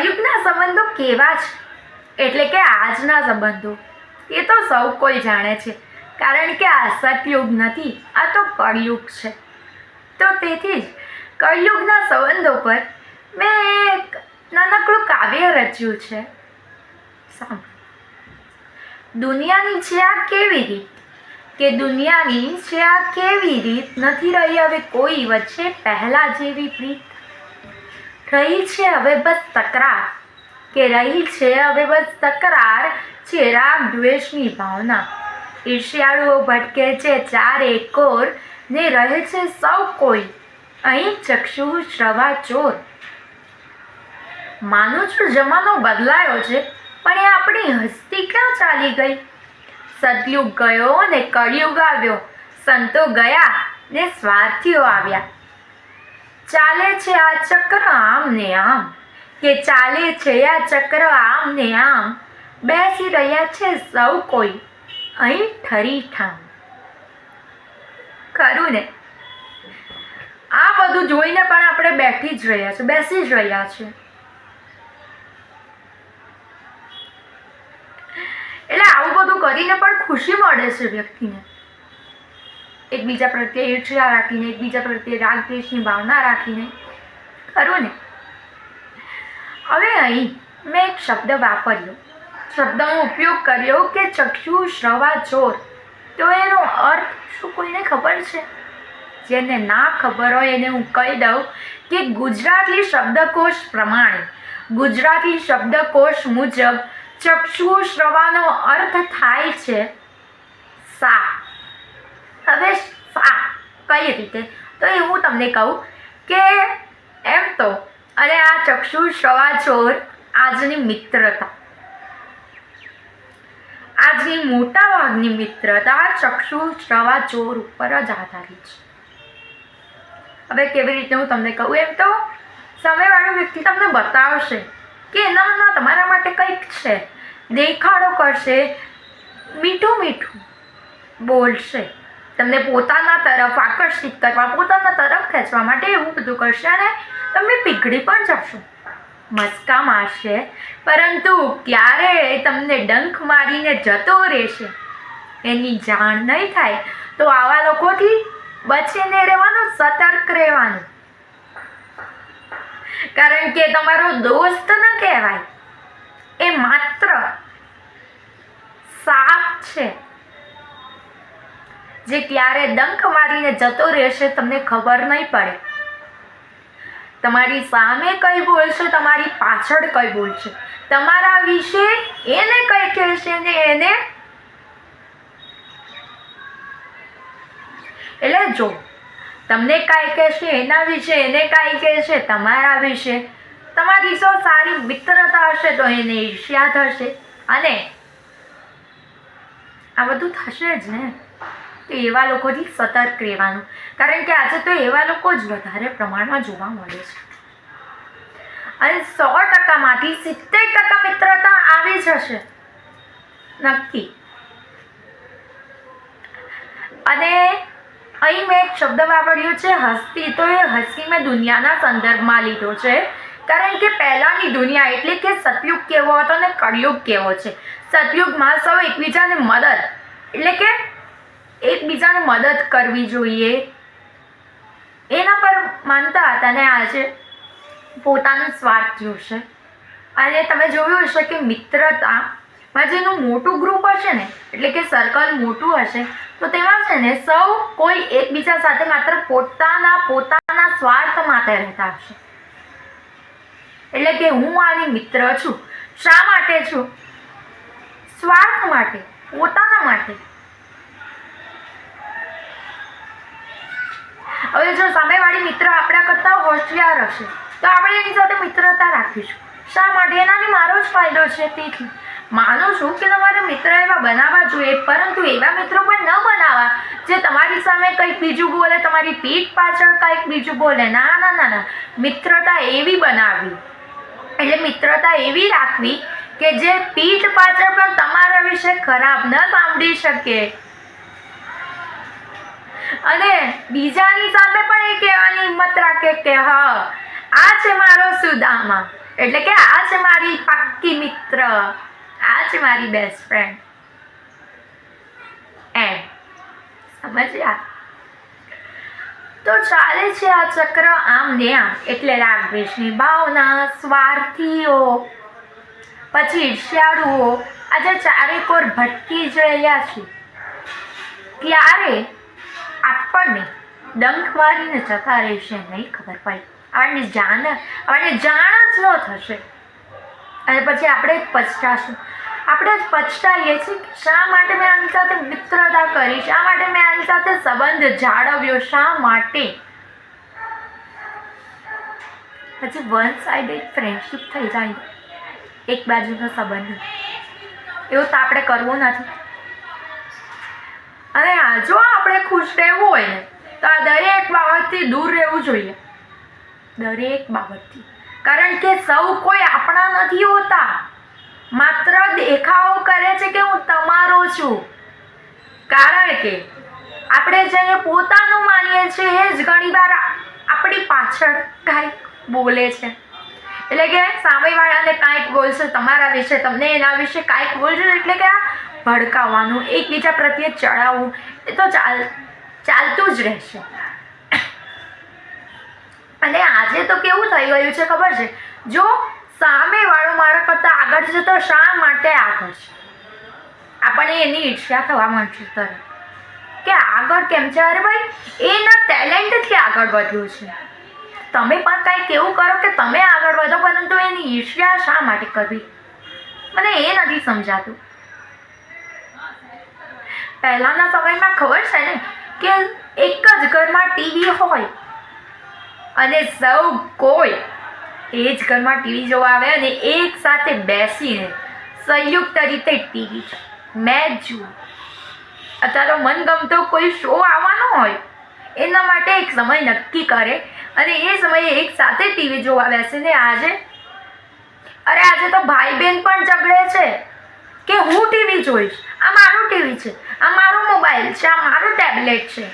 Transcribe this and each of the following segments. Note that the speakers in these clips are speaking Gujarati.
કળિયુગના સંબંધો કેવા છે? એટલે કે આજના સંબંધો. એ તો સૌ કોઈ જાણે છે. કારણ કે આ સતયુગ નથી, આ તો કળિયુગ છે. તો તેથી જ કળિયુગના સંબંધો પર મેં એક નાનકડું કાવ્ય રચ્યું છે. દુનિયાની છે આ કેવી રીત? કે દુનિયાની છે આ કેવી રીત? નથી રહી હવે કોઈ વચ્ચે પહેલાં જેવી પ્રીત? રહી છે હવે બસ તકરાર. કે રહી છે હવે બસ તકરાર છે રાગ દ્વેષની ભાવના. ઈર્ષ્યાળુઓ ભટકે છે ચાર એકોર ને રહે છે સૌ કોઈ. અહીં ચક્ષુ શ્રવા ચોર. માનું છું જમાનો બદલાયો છે, પણ એ આપણી હસ્તી ક્યાં ચાલી ગઈ? સતયુગ ગયો ને કળિયુગ આવ્યો, સંતો ગયા ને સ્વાર્થીઓ આવ્યા. ચાલે છે આ ચક્ર આમ ને આમ? કે ચાલે છે આ ચક્ર આમ ને આમ? બેસી રહ્યા છે સૌ કોઈ. અહીં ઠરી ઠામ. ખરું ને આ બધું જોઈને પણ આપણે બેઠી જ રહ્યા છે, બેસી જ રહ્યા છે. એટલે આવું બધું કરીને પણ ખુશી મળે છે વ્યક્તિને. એકબીજા પ્રત્યે ઈર્ષ્યા રાખીને, એકબીજા પ્રત્યે રાગ ભાવના રાખીને ખરું ને. હવે અહીં મેં એક શબ્દ વાપર્યો. શબ્દનો ઉપયોગ કર્યો કે ચક્ષુ શ્રવા ચોર. તો એનો અર્થ શું કોઈને ખબર છે? જેને ના ખબર હોય એને હું કહી દઉં કે ગુજરાતી શબ્દકોશ પ્રમાણે ગુજરાતી શબ્દકોશ મુજબ ચક્ષુ શ્રવાનો અર્થ થાય છે સા હવે ફા કઈ રીતે તો એ હું તમને કહું કે એમ તો, અને આ ચક્ષુ શ્રવા ચોર આજની મિત્રતા. આજની મોટા ભાગની મિત્રતા ચક્ષુ શ્રવા ચોર ઉપર જ આધારિત છે. હવે કેવી રીતે હું તમને કહું એમ તો, સામેવાળો વ્યક્તિ તમને બતાવશે કે એનામાં તમારા માટે કંઈક છે. દેખાડો કરશે, મીઠું મીઠું બોલશે. તમને પોતાના તરફ આકર્ષિત કરવા, પોતાના તરફ ખેંચવા માટે એવું બધું કરશે અને તમે પીગળી પણ જશો. મસ્કા મારશે. પરંતુ ક્યારે તમને ડંખ મારીને જતો રહેશે, એની જાણ નહીં થાય, તો આવા લોકોથી બચીને રહેવાનું, સતર્ક રહેવાનું. કારણ કે તમારો દોસ્ત ન કહેવાય. એ માત્ર સાપ છે. જે ક્યારે ડંખ મારીને જતો રહેશે તમને ખબર નહીં પડે. તમારી સામે કઈ બોલશે, તમારી પાછળ કઈ બોલશે? તમારા વિશે એને કઈ કહેશે ને એને? એટલે જો, તમને કાંઈ કહેશે એના વિશે, એને કાંઈ કહેશે તમારા વિશે? તમારી જો સારી મિત્રતા હશે તો એને ઈર્ષ્યા થશે. અને આ બધું થશે જ ને. તો એવા લોકોથી સતર્ક રહેવાનું. કારણ કે આજે તો એવા લોકો જ વધારે પ્રમાણમાં જોવા મળે છે. અને સો ટકામાંથી સિત્તેર ટકા મિત્રતા આવી જશે. નક્કી. અને અહીં મેં એક શબ્દ વાપર્યો છે, હસ્તી. તો એ હસ્તી મેં દુનિયાના સંદર્ભમાં લીધો છે. કારણ કે પહેલાંની દુનિયા એટલે કે સતયુગ કેવો હતો અને કળયુગ કેવો છે. સતયુગમાં સૌ એકબીજાને મદદ, એટલે કે એકબીજાને મદદ કરવી જોઈએ. એના પર માનતા હતા ને આજે પોતાનો સ્વાર્થ જોશે. અને તમે જોયું હશે કે મિત્રતામાં જેનું મોટું ગ્રુપ હશે ને, એટલે કે સર્કલ મોટું હશે, તો તેમાં છે ને સૌ કોઈ એકબીજા સાથે માત્ર પોતાના પોતાના સ્વાર્થ માટે રહેતા હશે. એટલે કે હું આની મિત્ર છું. શા માટે છું? સ્વાર્થ માટે, પોતાના માટે. હવે જો સામેવાળી મિત્ર આપણા કરતાં હોશિયાર હશે, તો આપણે એની સાથે મિત્રતા રાખીશું. શા માટે? એનાથી મારો જ ફાયદો છે તેથી. માનું છું કે તમારે મિત્ર એવા બનાવવા જોઈએ, પરંતુ એવા મિત્રો પણ ન બનાવવા જે તમારી સામે કંઈક બીજું બોલે, તમારી પીઠ પાછળ કંઈક બીજું બોલે. ના ના ના ના. મિત્રતા એવી બનાવવી. એટલે મિત્રતા એવી રાખવી કે જે પીઠ પાછળ પણ તમારા વિશે ખરાબ ન સાંભળી શકે. અને બીજાની સામે પણ એ કહેવાની હિંમત રાખે કે હા, આ છે મારો સુદામા. એટલે કે આ છે મારી પાક્કી મિત્ર. આ છે મારી બેસ્ટ ફ્રેન્ડ એ સમજ્યા? તો ચાલે છે આ ચક્ર આમ ને આમ. એટલે રાગવેશની ભાવના, સ્વાર્થીઓ, પછી ઈર્ષ્યાળુઓ. આજે ચારેકોર ભટકી જ રહ્યા છે. ત્યારે આપણને ડંખ મારીને જતા રહેશે નહીં ખબર પડી. આપણને જાણ આપણને જાણ જ ન થશે. અને પછી આપણે જ પછતાશું. આપણે જ પછતાઈએ છીએ કે શા માટે મેં આની સાથે મિત્રતા કરી? શા માટે મેં આની સાથે સંબંધ જાળવ્યો? શા માટે? પછી વન સાઈડેડ ફ્રેન્ડશીપ થઈ જાય. એક બાજુનો સંબંધ. એવું તો આપણે કરવું નથી. અને આ જો આપણે ખુશ રહેવું હોય તો આ દરેક બાબતથી દૂર રહેવું જોઈએ. દરેક બાબતથી. કારણ કે સૌ કોઈ આપણા નથી હોતા. માત્ર દેખાવો કરે છે કે હું તમારો છું. કારણ કે આપણે જેને પોતાનું માનીએ છીએ, એ જ ઘણીવાર આપણી પાછળ કાંઈક બોલે છે. એટલે કે સામેવાળાને કાંઈક બોલશે તમારા વિશે, તમને એના વિશે કાંઈક બોલશે એટલે કે આ ભડકાવવાનું એકબીજા પ્રત્યે ચડાવવું, એ તો ચાલ, ચાલતું જ રહેશે. અને આજે તો કેવું થઈ ગયું છે ખબર છે? જો સામેવાળો મારા કરતાં આગળ છે તો શા માટે આગળ છે? આપણને એની ઈર્ષ્યા થવા માંડશે તરત. કે આગળ કેમ છે? અરે ભાઈ, એના ટેલેન્ટથી આગળ વધ્યું છે. તમે પણ કાંઈક એવું કરો કે તમે આગળ વધો પરંતુ ઈર્ષ્યા શા માટે કરવી? મને એ નથી સમજાતું. પહેલાના સમયમાં ખબર છે ને કે એક જ ઘરમાં ટીવી હોય અને સૌ કોઈ એ જ ઘરમાં ટીવી જોવા આવે અને એક સાથે બેસીને સંયુક્ત રીતે ટીવી મેચ જુઓ અત્યારે મનગમતો કોઈ શો આવવાનો હોય, એના માટે એક સમય નક્કી કરે અને એ સમયે એક સાથે ટીવી જોવા બેસીને આજે અરે આજે તો ભાઈ બહેન પણ ઝઘડે છે કે હું ટીવી જોઈશ? આ મારું ટીવી છે, આ મારો મોબાઈલ છે, આ મારું ટેબ્લેટ છે.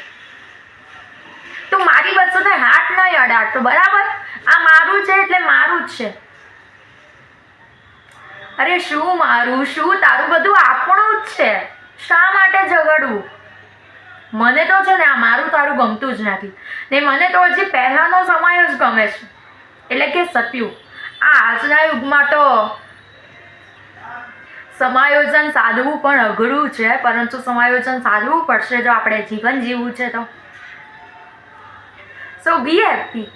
તું મારી વસ્તુને હાથ નહીં અડાડતો બરાબર? આ મારું છે એટલે મારું જ છે. અરે શું મારું? શું? તારું બધું આપણું જ છે. શા માટે ઝઘડવું? મને તો છે ને આ મારું તારું ગમતું જ નથી. ને મને તો હજી પહેલાંનો સમય જ ગમે છે. એટલે કે સત્યુ. આજના યુગમાં તો સમાયોજન સાધવું પણ અઘરું છે, પરંતુ સમાયોજન સાધવું પડશે જો આપણે જીવન જીવવું છે તો. સો બી હેપી